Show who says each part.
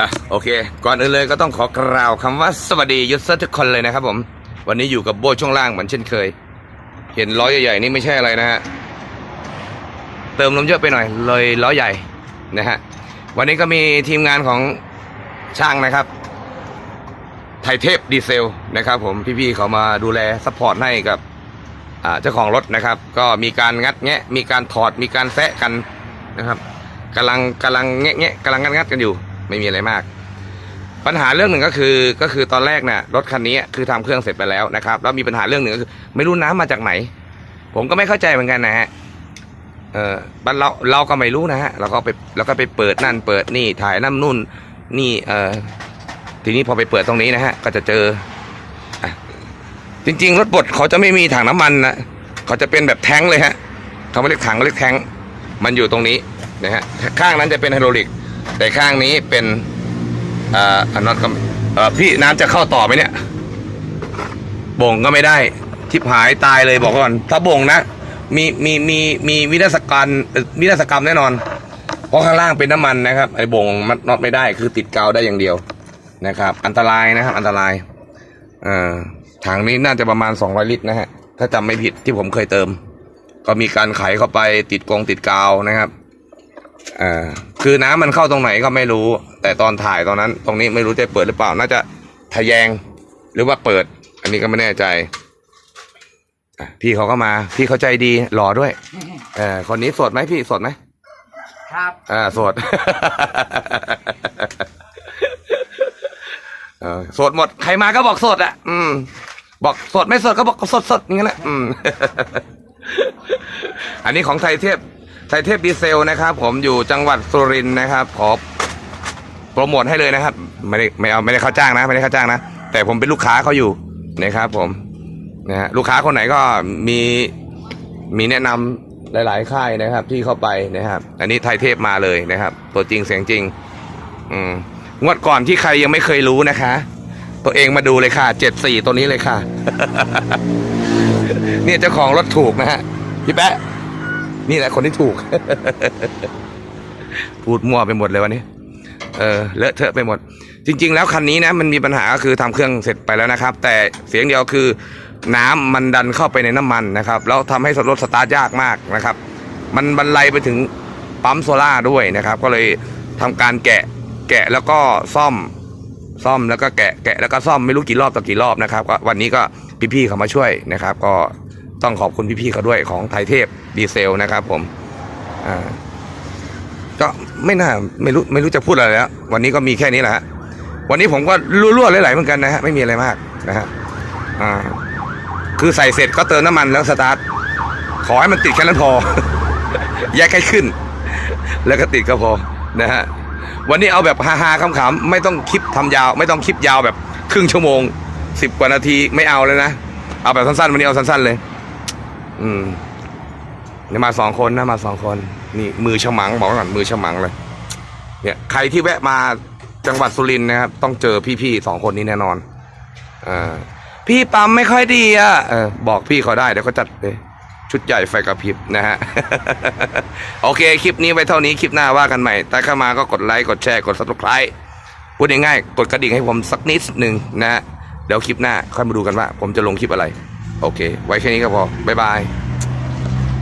Speaker 1: อะโอเค ก่อนอื่นเลยก็ต้องขอกล่าวคำว่าสวัสดียุทธทุกคนเลยนะครับผม วันนี้อยู่กับโบช่วงล่างเหมือนเช่นเคย เห็นล้อใหญ่ๆนี่ไม่ใช่อะไรนะฮะ เติมลมเยอะไปหน่อย เลยล้อใหญ่นะฮะ วันนี้ก็มีทีมงานของช่างนะครับ ไทยเทพดีเซลนะครับผมพี่ๆเขามาดูแลซัพพอร์ตให้กับอ่าเจ้าของรถนะครับ ก็มีการงัดแงะ มีการถอดมีการแซะกันนะครับ กำลังกำลังแงะแงะกำลังงัดงัดกันอยู่ ไม่มีอะไรมาก ปัญหาเรื่องหนึ่งก็คือก็คือตอนแรกเนี่ยรถคันนี้คือทำเครื่องเสร็จไปแล้วนะครับแล้วมีปัญหาเรื่องหนึ่งก็คือ ไม่รู้น้ำมาจากไหน ผมก็ไม่เข้าใจเหมือนกันนะฮะเออบ้านเราเราก็ไม่รู้นะฮะเราก็ไปเราก็ไปเปิดนั่นเปิดนี่ถ่ายน้ำนู่นนี่เออทีนี้พอไปเปิดตรงนี้นะฮะก็จะเจอจริง ๆ รถบดเขาจะไม่มีถังน้ำมันนะเขาจะเป็นแบบแท้งเลยฮะเขาไม่เรียกถังเขาเรียกแท้งมันอยู่ตรงนี้ นะฮะข้างนั้นจะเป็นไฮดรอลิก แต่ข้างนี้เป็นเอ่ออันนั้นก็เอ่อพี่น้ำจะเข้าต่อไหมเนี่ย บ่งก็ไม่ได้ทิพหายตายเลยบอกก่อน ถ้าบ่งนะ มีมีมีมีวินาศกรรมเอ่อวินาศกรรมแน่นอน เพราะข้างล่างเป็นน้ำมันนะครับ ไอ้บ่งมันน็อตไม่ได้คือติดกาวได้อย่างเดียวนะครับ อันตรายนะครับ อันตรายเอ่อถังนี้น่าจะประมาณ 200 ลิตรนะฮะ ถ้าจำไม่ผิดที่ผมเคยเติม ก็มีการไขเข้าไปติดกรงติดกาวนะครับ อ่าคือน้ำมันเข้าตรงไหนก็ไม่รู้ แต่ตอนถ่ายตอนนั้น ตรงนี้ไม่รู้จะเปิดหรือเปล่า น่าจะทะแยง หรือว่าเปิด อันนี้ก็ไม่แน่ใจอะพี่เขาก็มา พี่เขาใจดีหล่อด้วย เออคนนี้สดไหมพี่สดไหม
Speaker 2: ครับ
Speaker 1: อ่าสดเออสดหมดใครมาก็บอกสดอะ อืม บอกสดไม่สดก็บอกสดสดอย่างนั้นแหละอืม อันนี้ของไทยเทพ ไทเทพดีเซลนะครับ ผมอยู่จังหวัดสุรินทร์นะครับขอโปรโมทให้เลยนะครับ ไม่ได้ไม่เอาไม่ได้ค่าจ้างนะ ไม่ได้ค่าจ้างนะ แต่ผมเป็นลูกค้าเขาอยู่นะครับ ผมนะฮะลูกค้าคนไหนก็มีมีแนะนำหลาย ๆ ค่ายนะครับ ที่เข้าไปนะครับ อันนี้ไทยเทพมาเลยนะครับ ตัวจริงเสียงจริง อืมงวดก่อนที่ใครยังไม่เคยรู้นะคะ ตัวเองมาดูเลยค่ะเจ็ดสี่ตัวนี้เลยค่ะ เนี่ยเจ้าของรถถูกนะฮะพี่แปะ นี่แหละคนที่ถูก พูดมั่วไปหมดเลยวันนี้ เออเลอะเทอะไปหมด จริง ๆ แล้วคันนี้นะมันมีปัญหาก็คือทำเครื่องเสร็จไปแล้วนะครับ แต่เสียงเดียวคือน้ำมันดันเข้าไปในน้ำมันนะครับแล้วทำให้รถสตาร์ทยากมากนะครับ มันบรรลัยไปถึงปั๊มโซล่าด้วยนะครับ ก็เลยทำการแกะแกะแล้วก็ซ่อมซ่อมแล้วก็แกะแกะแล้วก็ซ่อมไม่รู้กี่รอบต่อกี่รอบนะครับก็วันนี้ก็พี่ๆเขามาช่วยนะครับ ก็ ต้องขอบคุณพี่ๆเขาด้วยของไทยเทพดีเซลนะครับผมอ่าก็ไม่น่าไม่รู้ไม่รู้จะพูดอะไรแล้ว วันนี้ก็มีแค่นี้แหละฮะวันนี้ผมก็รั่วๆหลๆเหมือนกันนะฮะไม่มีอะไรมากนะฮะอ่าคือใส่เสร็จก็เติมน้ำมันแล้วสตาร์ทขอให้มันติดแค่นั้นพอ แยกให้ขึ้น แล้วก็ติดก็พอนะฮะวันนี้เอาแบบฮาๆขำๆไม่ต้องคลิปทำยาว ไม่ต้องคลิปยาวแบบครึ่งชั่วโมงสิบกว่านาทีไม่เอาเลยนะ เอาแบบสั้นๆ วันนี้เอาสั้นๆเลย อืมนี่ยมาสองคนนะมาสองคน นี่มือฉมังบอกก่อนมือฉมังเลย เนี่ยใครที่แวะมาจังหวัดสุรินทร์นะครับ ต้องเจอพี่ๆสองคนนี้แน่นอนอพี่ปั๊มไม่ค่อยดีอะเออบอกพี่เขาได้เดี๋ยวเขาจัดเลยชุดใหญ่ไฟกระพริบนะฮะ โอเค คลิปนี้ไว้เท่านี้คลิปหน้าว่ากันใหม่แต่เข้ามาก็กดไลค์กดแชร์กด subscribe พูดง่ายๆกดกระดิ่งให้ผมสักนิดหนึ่งนะฮะเดี๋ยวคลิปหน้าค่อยมาดูกันว่า ผมจะลงคลิปอะไร โอเค ไว้แค่นี้ก็พอ บ๊ายบาย